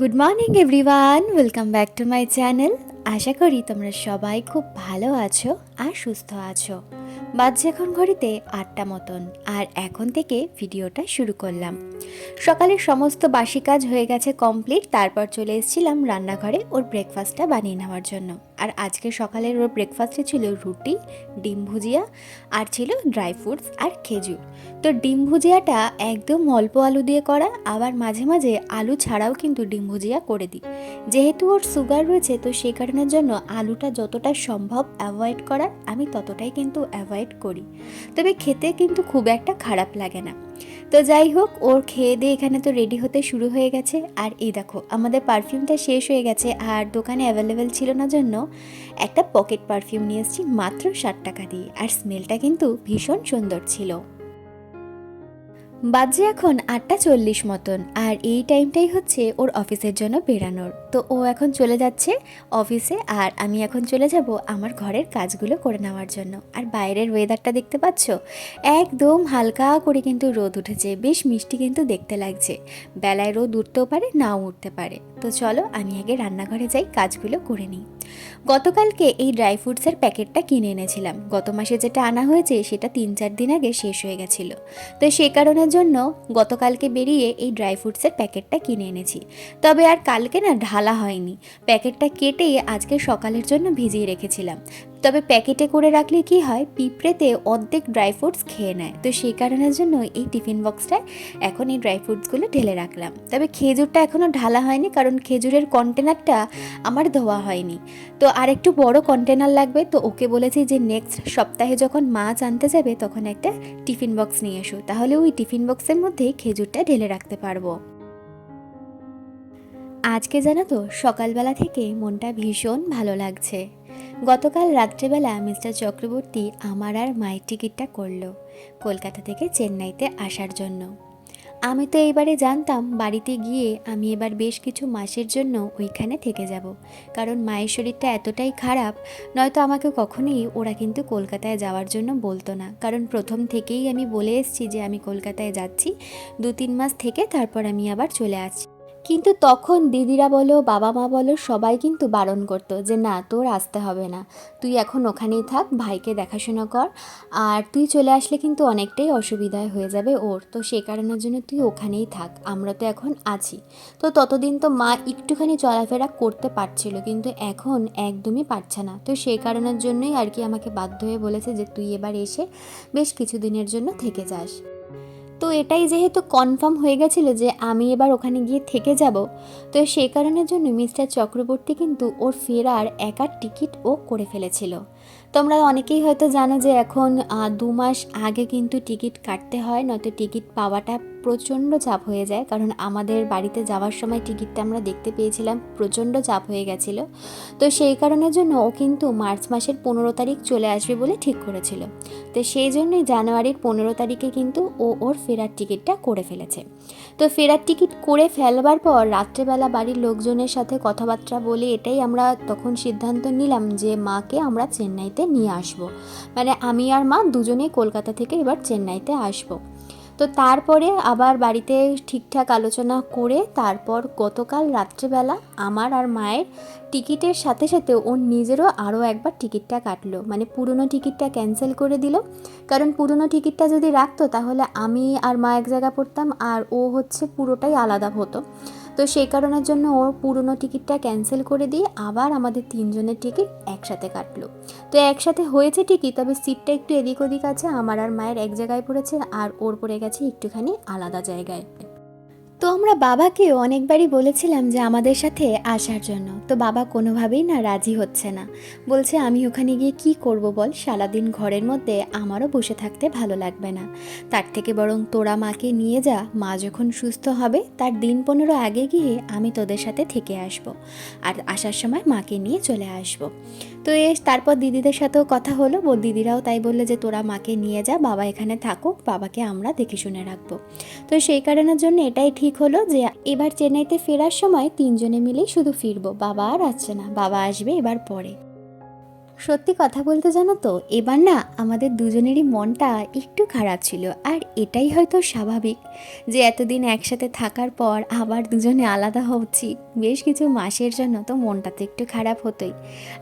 Good morning everyone welcome back to my channel আশা করি তোমরা সবাই খুব ভালো আছো আর সুস্থ আছো। বাজছে এখন ঘড়িতে আটটা মতন, আর এখন থেকে ভিডিওটা শুরু করলাম। সকালের সমস্ত বাসি কাজ হয়ে গেছে কমপ্লিট, তারপর চলে এসেছিলাম রান্নাঘরে ওর ব্রেকফাস্টটা বানিয়ে নেওয়ার জন্য। আর আজকে সকালের ওর ব্রেকফাস্টে ছিল রুটি, ডিম ভুজিয়া, আর ছিল ড্রাই ফ্রুটস আর খেজুর। তো ডিম ভুজিয়াটা একদম অল্প আলু দিয়ে করা, আবার মাঝে মাঝে আলু ছাড়াও কিন্তু ডিম ভুজিয়া করে দিই। যেহেতু ওর সুগার রয়েছে, তো সেই কারণের জন্য আলুটা যতটা সম্ভব অ্যাভয়েড করার, আমি ততটাই কিন্তু অ্যাভয়েড করি। তবে খেতে কিন্তু খুব একটা খারাপ লাগে না। তো যাই হোক, ওর খেয়ে দিয়ে এখানে তো রেডি হতে শুরু হয়ে গেছে। আর এই দেখো, আমাদের পারফিউমটা শেষ হয়ে গেছে। আর দোকানে অ্যাভেলেবেল ছিল না জন্য একটা পকেট পারফিউম নিয়ে এসেছি মাত্র ষাট টাকা দিয়ে। আর স্মেলটা কিন্তু ভীষণ সুন্দর ছিল। বাজে এখন আটটা চল্লিশ মতন, আর এই টাইমটাই হচ্ছে ওর অফিসের জন্য বেরানোর। তো ও এখন চলে যাচ্ছে অফিসে আর আমি এখন চলে যাব আমার ঘরের কাজগুলো করে নেওয়ার জন্য। আর বাইরের ওয়েদারটা দেখতে পাচ্ছ? একদম হালকা করে কিন্তু রোদ উঠেছে, বেশ মিষ্টি কিন্তু দেখতে লাগছে। বেলায় রোদ উঠতেও পারে, নাও উঠতে পারে। তো চলো আমি আগে রান্নাঘরে যাই, কাজগুলো করে নিই। গতকালকে এই ড্রাই ফ্রুটসের প্যাকেটটা কিনে এনেছিলাম। গত মাসে যেটা আনা হয়েছে, সেটা তিন চার দিন আগে শেষ হয়ে গেছিল। তো সে কারণের জন্য গতকালকে বেরিয়ে এই ড্রাই ফ্রুটসের প্যাকেটটা কিনে এনেছি। তবে আর কালকে না ঢালা হয়নি। প্যাকেটটা কেটে আজকে সকালের জন্য ভিজিয়ে রেখেছিলাম। তবে প্যাকেটে করে রাখলে কি হয়? পিঁপড়েতে অর্ধেক ড্রাই ফ্রুটস খেয়ে নেয়। তো সেই কারণের জন্য এই টিফিন বক্সটায় এখন এই ড্রাই ফ্রুটসগুলো ঢেলে রাখলাম। তবে খেজুরটা এখনও ঢালা হয়নি কারণ খেজুরের কন্টেনারটা আমার ধোয়া হয়নি। তো আর একটু বড় কন্টেনার লাগবে। তো ওকে বলেছি যে নেক্সট সপ্তাহে যখন মাছ আনতে যাবে তখন একটা টিফিন বক্স নিয়ে এসো। তাহলে ওই টিফিন বক্সের মধ্যে খেজুরটা ঢেলে রাখতে পারব। আজকে জানো তো, সকালবেলা থেকে মনটা ভীষণ ভালো লাগছে। গতকাল রাত্রেবেলা মিস্টার চক্রবর্তী আমার আর মায়ের টিকিটটা করল কলকাতা থেকে চেন্নাইতে আসার জন্য। আমি তো এইবারে জানতাম বাড়িতে গিয়ে আমি এবার বেশ কিছু মাসের জন্য ওইখানে থেকে যাব, কারণ মায়ের শরীরটা এতটাই খারাপ, নয়তো আমাকে কখনোই ওরা কিন্তু কলকাতায় যাওয়ার জন্য বলতো না। কারণ প্রথম থেকেই আমি বলে এসেছি যে আমি কলকাতায় যাচ্ছি দু তিন মাস থেকে তারপর আমি আবার চলে আসছি। কিন্তু তখন দিদিরা বলো বাবা মা বলো, সবাই কিন্তু বারণ করতো যে, না, তোর আসতে হবে না। তুই এখন ওখানেই থাক, ভাইকে দেখাশোনা কর। আর তুই চলে আসলে কিন্তু অনেকটাই অসুবিধায় হয়ে যাবে ওর। তো সেই কারণের জন্য তুই ওখানেই থাক। আমরা তো এখন আছি। তো ততদিন তো মা একটুখানি চলাফেরা করতে পারছিল, কিন্তু এখন একদমই পারছে না। তো সেই কারণের জন্যই আর কি আমাকে বাধ্য হয়ে বলেছে যে, তুই এবার এসে বেশ কিছু দিনের জন্য থেকে যাস। তো এটাই যেহেতু কনফার্ম হয়ে গেছিল যে আমি এবার ওখানে গিয়ে থেকে যাব, তো সেই কারণের জন্য মিস্টার চক্রবর্তী কিন্তু ওর ফেরার একার টিকিট ও করে ফেলেছিল। তোমরা অনেকেই হয়তো জানো যে এখন দু মাস আগে কিন্তু টিকিট কাটতে হয়, নয়তো টিকিট পাওয়াটা প্রচণ্ড চাপ হয়ে যায়, কারণ আমাদের বাড়িতে যাওয়ার সময় টিকিটটা আমরা দেখতে পেয়েছিলাম, প্রচণ্ড চাপ হয়ে গেছিল তো সেই কারণের জন্য ও কিন্তু মার্চ মাসের পনেরো তারিখ চলে আসবে বলে ঠিক করেছিল তো সেই জন্যই জানুয়ারির পনেরো তারিখে কিন্তু ও ওর ফেরার টিকিটটা করে ফেলেছে তো ফেরার টিকিট করে ফেলবার পর রাত্রেবেলা বাড়ির লোকজনের সাথে কথাবার্তা বলে এটাই আমরা তখন সিদ্ধান্ত নিলাম যে মাকে আমরা চেন্নাইতে নিয়ে আসব। মানে আমি আর মা দুজনেই কলকাতা থেকে এবার চেন্নাইতে আসব। তো তারপরে আবার বাড়িতে ঠিকঠাক আলোচনা করে তারপর গতকাল রাত্রেবেলা আমার আর মায়ের টিকিটের সাথে সাথে ওর নিজেরও আরও একবার টিকিটটা কাটলো। মানে পুরনো টিকিটটা ক্যান্সেল করে দিল। কারণ পুরনো টিকিটটা যদি রাখতো তাহলে আমি আর মা এক জায়গা পড়তাম আর ও হচ্ছে পুরোটাই আলাদা হতো। তো সেই কারণের জন্য ওর পুরনো টিকিটটা ক্যান্সেল করে দিয়ে আবার আমাদের তিনজনের টিকিট একসাথে কাটলো। তো একসাথে হয়েছে ঠিকই, তবে সিটটা একটু এদিক ওদিক আছে, আমার আর মায়ের এক জায়গায় পড়েছে আর ওর পড়ে গেছে একটুখানি আলাদা জায়গায়। তো আমরা বাবাকেও অনেকবারই বলেছিলাম যে আমাদের সাথে আসার জন্য। তো বাবা কোনোভাবেই না রাজি হচ্ছে না। বলছে, আমি ওখানে গিয়ে কি করব বল? সারাদিন ঘরের মধ্যে আমারও বসে থাকতে ভালো লাগবে না। তার থেকে বরং তোরা মাকে নিয়ে যা, মা যখন সুস্থ হবে, তার দিন পনেরো আগে গিয়ে আমি তোদের সাথে থেকে আসব। আর আসার সময় মাকে নিয়ে চলে আসব। তো এস, তারপর দিদিদের সাথেও কথা হলো। বল, দিদিরাও তাই বলল যে, তোরা মাকে নিয়ে যা, বাবা এখানে থাকুক, বাবাকে আমরা দেখে শুনে রাখব। তো সেই কারণের জন্য এটাই ঠিক হলো যে, এবার চেন্নাইতে ফেরার সময় তিনজনে মিলেই শুধু ফিরবো। বাবা আর আসছে না, বাবা আসবে এবার পরে। সত্যি কথা বলতে জানো তো, এবার না আমাদের দুজনেরই মনটা একটু খারাপ ছিল, আর এটাই হয়তো স্বাভাবিক যে এতদিন একসাথে থাকার পর আবার দুজনে আলাদা হচ্ছি। বেশ কিছু মাসের জন্য তো মনটা তো একটু খারাপ হতোই।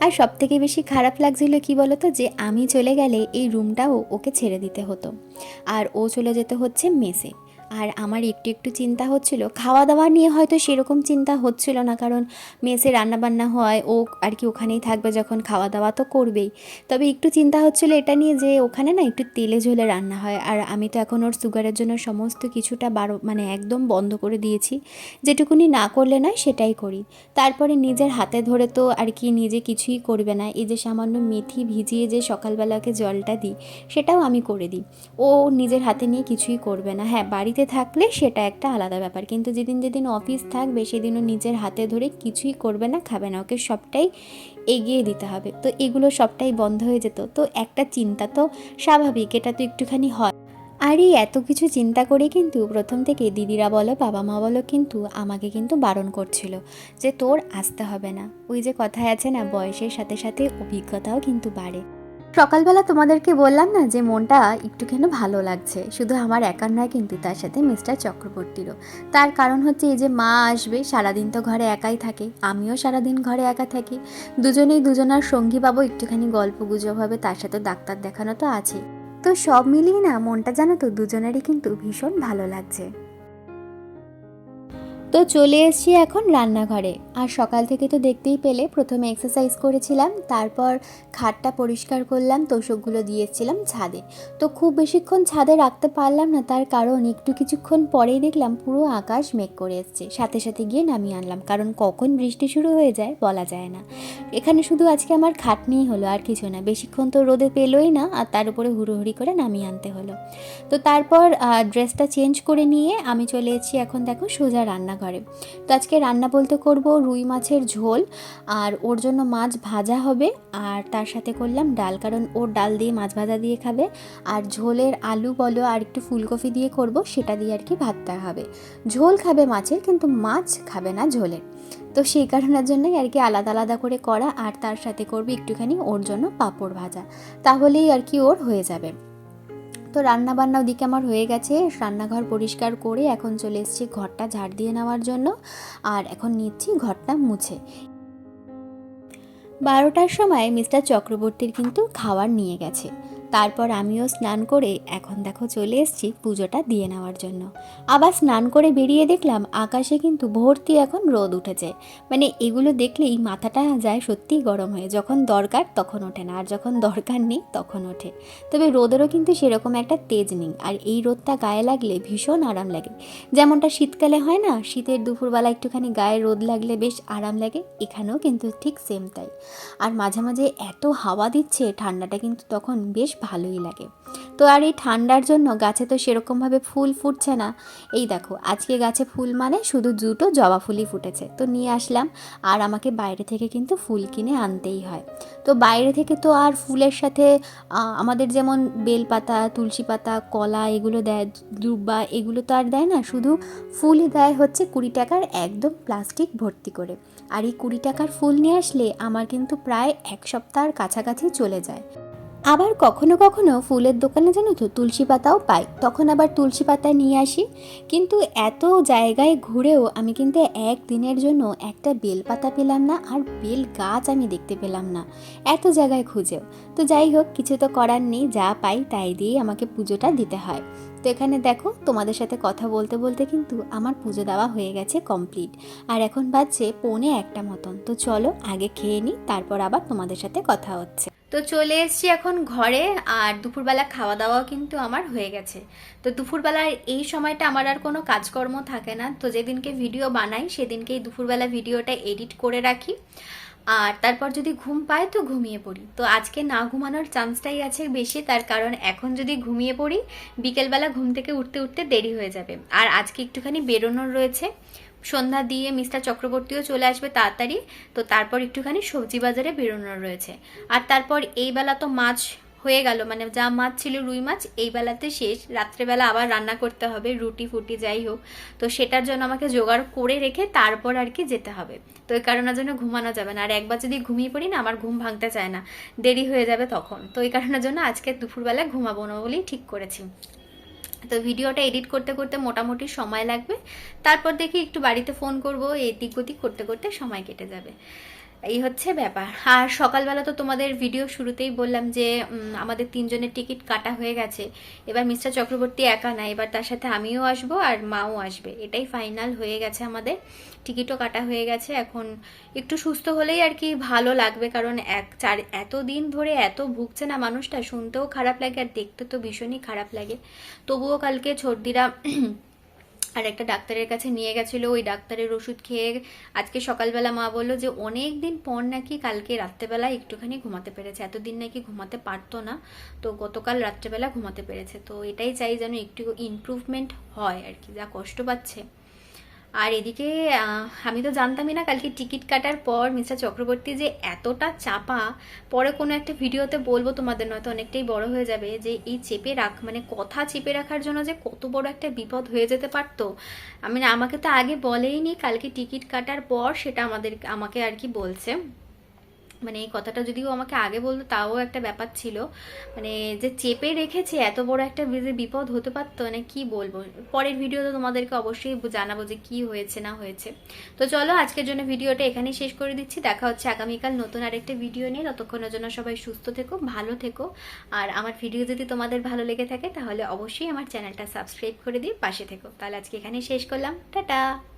আর সব থেকে বেশি খারাপ লাগছিল কি বলতো যে আমি চলে গেলে এই রুমটাও ওকে ছেড়ে দিতে হতো। আর ও চলে যেতে হচ্ছে মেসে। আর আমার একটু একটু চিন্তা হচ্ছিল। খাওয়া দাওয়া নিয়ে হয়তো সেরকম চিন্তা হচ্ছিল না, কারণ মেসে রান্নাবান্না হয়, ও আর কি ওখানেই থাকবে যখন খাওয়া দাওয়া তো করবেই। তবে একটু চিন্তা হচ্ছিল এটা নিয়ে যে ওখানে না একটু তেলে ঝোলে রান্না হয়, আর আমি তো এখন ওর সুগারের জন্য সমস্ত কিছুটা বারো মানে একদম বন্ধ করে দিয়েছি। যেটুকুনি না করলে নয় সেটাই করি। তারপরে নিজের হাতে ধরে তো আর কি নিজে কিছুই করবে না। এই যে সামান্য মেথি ভিজিয়ে যে সকালবেলাকে জলটা দিই, সেটাও আমি করে দিই। ও নিজের হাতে নিয়ে কিছুই করবে না। হ্যাঁ বাড়িতে থাকলে সেটা একটা আলাদা ব্যাপার। কিন্তু যেদিন যেদিন অফিস থাকবে, সেদিনও নিজের হাতে ধরে কিছুই করবে না, খাবে না। ওকে সবটাই এগিয়ে দিতে হবে। তো এগুলো সবটাই বন্ধ হয়ে যেত। তো একটা চিন্তা তো স্বাভাবিক, এটা তো একটুখানি হয়। আর এই এত কিছু চিন্তা করে কিন্তু প্রথম থেকে দিদিরা বলো বাবা মা বলো কিন্তু আমাকে কিন্তু বারণ করছিল যে তোর আসতে হবে না। ওই যে কথায় আছে না, বয়সের সাথে সাথে অভিজ্ঞতাও কিন্তু বাড়ে। সকালবেলা তোমাদেরকে বললাম না যে মনটা একটুখানি ভালো লাগছে। শুধু আমার একার নয় কিন্তু তার সাথে মিস্টার চক্রবর্তীরও। তার কারণ হচ্ছে এই যে মা আসবে, সারাদিন তো ঘরে একাই থাকে। আমিও সারাদিন ঘরে একা থাকি। দুজনেই দুজনার সঙ্গী পাবো, একটুখানি গল্প গুজব হবে, তার সাথে ডাক্তার দেখানো তো আছে। তো সব মিলিয়ে না মনটা জানো তো দুজনেরই কিন্তু ভীষণ ভালো লাগছে। তো চলে এসেছি এখন রান্নাঘরে। আর সকাল থেকে তো দেখতেই পেলে প্রথমে এক্সারসাইজ করেছিলাম, তারপর খাটটা পরিষ্কার করলাম, তোষকগুলো দিয়েছিলাম ছাদে। তো খুব বেশিক্ষণ ছাদে রাখতে পারলাম না, তার কারণ একটু কিছুক্ষণ পরেই দেখলাম পুরো আকাশ মেঘ করে এসছে। সাথে সাথে গিয়ে নামিয়ে আনলাম, কারণ কখন বৃষ্টি শুরু হয়ে যায় বলা যায় না। এখানে শুধু আজকে আমার খাট খাটনিই হলো, আর কিছু না। বেশিক্ষণ তো রোদে পেলোই না, আর তার উপরে হুড়োহুড়ি করে নামিয়ে আনতে হলো। তো তারপর ড্রেসটা চেঞ্জ করে নিয়ে আমি চলে এসেছি এখন দেখো সোজা রান্নাঘরে। তো আজকে রান্না বলতে করব রুই মাছের ঝোল, আর ওর জন্য মাছ ভাজা হবে, আর তার সাথে করলাম ডাল, কারণ ওর ডাল দিয়ে মাছ ভাজা দিয়ে খাবে, আর ঝোলের আলু বলো, আর একটু ফুলকপি দিয়ে করব, সেটা দিয়ে আর কি ভাতটা হবে। ঝোল খাবে মাছের, কিন্তু মাছ খাবে না ঝোলের। তো সেই কারণের জন্যই আর কি আলাদা আলাদা করে করা, আর তার সাথে করবে একটুখানি ওর জন্য পাঁপড় ভাজা। তাহলেই আর কি ওর হয়ে যাবে। তো রান্না বান্না ওদিকে আমার হয়ে গেছে। রান্নাঘর পরিষ্কার করে এখন চলে এসেছি ঘরটা ঝাড় দিয়ে নেওয়ার জন্য। আর এখন নিচ্ছি ঘরটা মুছে। বারোটার সময় মিস্টার চক্রবর্তীর কিন্তু খাবার নিয়ে গেছে। তারপর আমিও স্নান করে এখন দেখো চলে এসেছি পুজোটা দিয়ে নেওয়ার জন্য। আবার স্নান করে বেরিয়ে দেখলাম আকাশে কিন্তু ভর্তি এখন রোদ উঠেছে। মানে এগুলো দেখলেই মাথাটা যায় সত্যিই গরম হয়ে, যখন দরকার তখন ওঠে না, আর যখন দরকার নেই তখন ওঠে। তবে রোদেরও কিন্তু সেরকম একটা তেজ নেই, আর এই রোদটা গায়ে লাগলে ভীষণ আরাম লাগে। যেমনটা শীতকালে হয় না, শীতের দুপুরবেলা একটুখানি গায়ে রোদ লাগলে বেশ আরাম লাগে, এখানেও কিন্তু ঠিক সেম তাই। আর মাঝে মাঝে এত হাওয়া দিচ্ছে, ঠান্ডাটা কিন্তু তখন বেশ ভালোই লাগে। তো আর এই ঠান্ডার জন্য গাছে তো সেরকমভাবে ফুল ফুটছে না। এই দেখো, আজকে গাছে ফুল মানে শুধু দুটো জবা ফুলই ফুটেছে। তো নিয়ে আসলাম, আর আমাকে বাইরে থেকে কিন্তু ফুল কিনে আনতেই হয়। তো বাইরে থেকে তো আর ফুলের সাথে আমাদের যেমন বেলপাতা তুলসী পাতা কলা এগুলো দেয় দুব্বা এগুলো তো আর দেয় না, শুধু ফুলই দেয় হচ্ছে কুড়ি টাকার একদম প্লাস্টিক ভর্তি করে। আর এই কুড়ি টাকার ফুল নিয়ে আসলে আমার কিন্তু প্রায় এক সপ্তাহের কাছাকাছি চলে যায়। আবার কখনো কখনো ফুলের দোকানে জানো তো তুলসী পাতাও পাই, তখন আবার তুলসী পাতা নিয়ে আসি। কিন্তু এত জায়গায় ঘুরেও আমি কিন্তু একদিনের জন্য একটা বেল পাতা পেলাম না আর বেল গাছ আমি দেখতে পেলাম না, এত জায়গায় খুঁজেও। তো যাই হোক, কিছু তো করার নেই, যা পাই তাই দিয়েই আমাকে পুজোটা দিতে হয়। তো এখানে দেখো, তোমাদের সাথে কথা বলতে বলতে কিন্তু আমার পুজো দেওয়া হয়ে গেছে কমপ্লিট আর এখন বাজছে পৌনে একটা মতন। তো চলো, আগে খেয়ে নিই, তারপর আবার তোমাদের সাথে কথা হচ্ছে। তো চলে এসেছি এখন ঘরে, আর দুপুরবেলা খাওয়া দাওয়াও কিন্তু আমার হয়ে গেছে। তো দুপুরবেলার এই সময়টা আমার আর কোনো কাজকর্ম থাকে না। তো যেদিনকে ভিডিও বানাই, সেদিনকেই দুপুরবেলা ভিডিওটা এডিট করে রাখি। আর তারপর যদি ঘুম পায় তো ঘুমিয়ে পড়ি। তো আজকে না ঘুমানোর চান্সটাই আছে বেশি, তার কারণ এখন যদি ঘুমিয়ে পড়ি, বিকেলবেলা ঘুম থেকে উঠতে উঠতে দেরি হয়ে যাবে। আর আজকে একটুখানি বেরোনোর রয়েছে। সন্ধ্যা দিয়ে মিস্টার চক্রবর্তীও চলে আসবে তাড়াতাড়ি। তো তারপর একটুখানি সবজি বাজারে বেরোনোর রয়েছে। আর তারপর এইবেলা তো মাছ হয়ে গেল মানে যা মাছ ছিল রুই মাছ, এই বেলাতে শেষ। রাত্রেবেলা আবার রান্না করতে হবে, রুটি ফুটি যাই হোক। তো সেটার জন্য আমাকে জোগাড় করে রেখে তারপর আর কি যেতে হবে। তো এই কারণের জন্য ঘুমানো যাবে না। আর একবার যদি ঘুমিয়ে পড়ি না, আমার ঘুম ভাঙতে চায় না। দেরি হয়ে যাবে তখন। তো এই কারণের জন্য আজকে দুপুরবেলা ঘুমাবো না বলেই ঠিক করেছি। তো ভিডিওটা এডিট করতে করতে মোটামুটি সময় লাগবে। তারপর দেখি একটু বাড়িতে ফোন করব এদিক ওদিক করতে করতে সময় কেটে যাবে। এই হচ্ছে ব্যাপার। আর সকালবেলা তো তোমাদের ভিডিও শুরুতেই বললাম যে আমাদের তিনজনের টিকিট কাটা হয়ে গেছে। এবার মিস্টার চক্রবর্তী একা না, এবার তার সাথে আমিও আসব আর মাও আসবে। এটাই ফাইনাল হয়ে গেছে আমাদের। টিকিটও কাটা হয়ে গেছে। এখন একটু সুস্থ হলেই আর কি ভালো লাগবে, কারণ এক, চার, এত দিন ধরে এত ভুগছে না মানুষটা। শুনতেও খারাপ লাগে আর দেখতে তো ভীষণই খারাপ লাগে। তবুও কালকে সর্দিরা আর একটা ডাক্তারের কাছে নিয়ে গেছিল, ওই ডাক্তারের ওষুধ খেয়ে আজকে সকালবেলা মা বলল যে অনেক দিন পর নাকি কালকে রাত্রেবেলা একটুখানি ঘুমাতে পেরেছে। এতদিন নাকি ঘুমাতে পারতো না, তো গতকাল রাত্রেবেলা ঘুমাতে পেরেছে। তো এটাই চাই যেন একটু ইমপ্রুভমেন্ট হয় আর কি, যা কষ্ট পাচ্ছে। আর এদিকে আমি তো জানতামই না কালকে টিকিট কাটার পর মিস্টার চক্রবর্তী যে এতটা চাপা, পরে কোনো একটা ভিডিওতে বলব তোমাদের, নয়তো অনেকটাই বড় হয়ে যাবে, যে এই চেপে রাখ মানে কথা চেপে রাখার জন্য যে কত বড় একটা বিপদ হয়ে যেতে পারতো। আমি আমাকে তো আগে বলেইনি কালকে টিকিট কাটার পর সেটা আমাদের, আমাকে আর কি বলছে। মানে এই কথাটা যদিও আমাকে আগে বলতো, তাও একটা ব্যাপার ছিল। মানে যে চেপে রেখেছে এত বড় একটা বিপদ হতে পারতো মানে কি বলব? পরের ভিডিওতে তোমাদেরকে অবশ্যই জানাব যে কি হয়েছে, না হয়েছে। তো চলো, আজকের জন্য ভিডিওটা এখানেই শেষ করে দিচ্ছি। দেখা হচ্ছে আগামীকাল নতুন আরেকটা ভিডিও নিয়ে। ততক্ষণের জন্য সবাই সুস্থ থেকো, ভালো থেকো। আর আমার ভিডিও যদি তোমাদের ভালো লেগে থাকে, তাহলে অবশ্যই আমার চ্যানেলটা সাবস্ক্রাইব করে দিয়ে পাশে থেকো। তাহলে আজকে এখানেই শেষ করলাম। টাটা!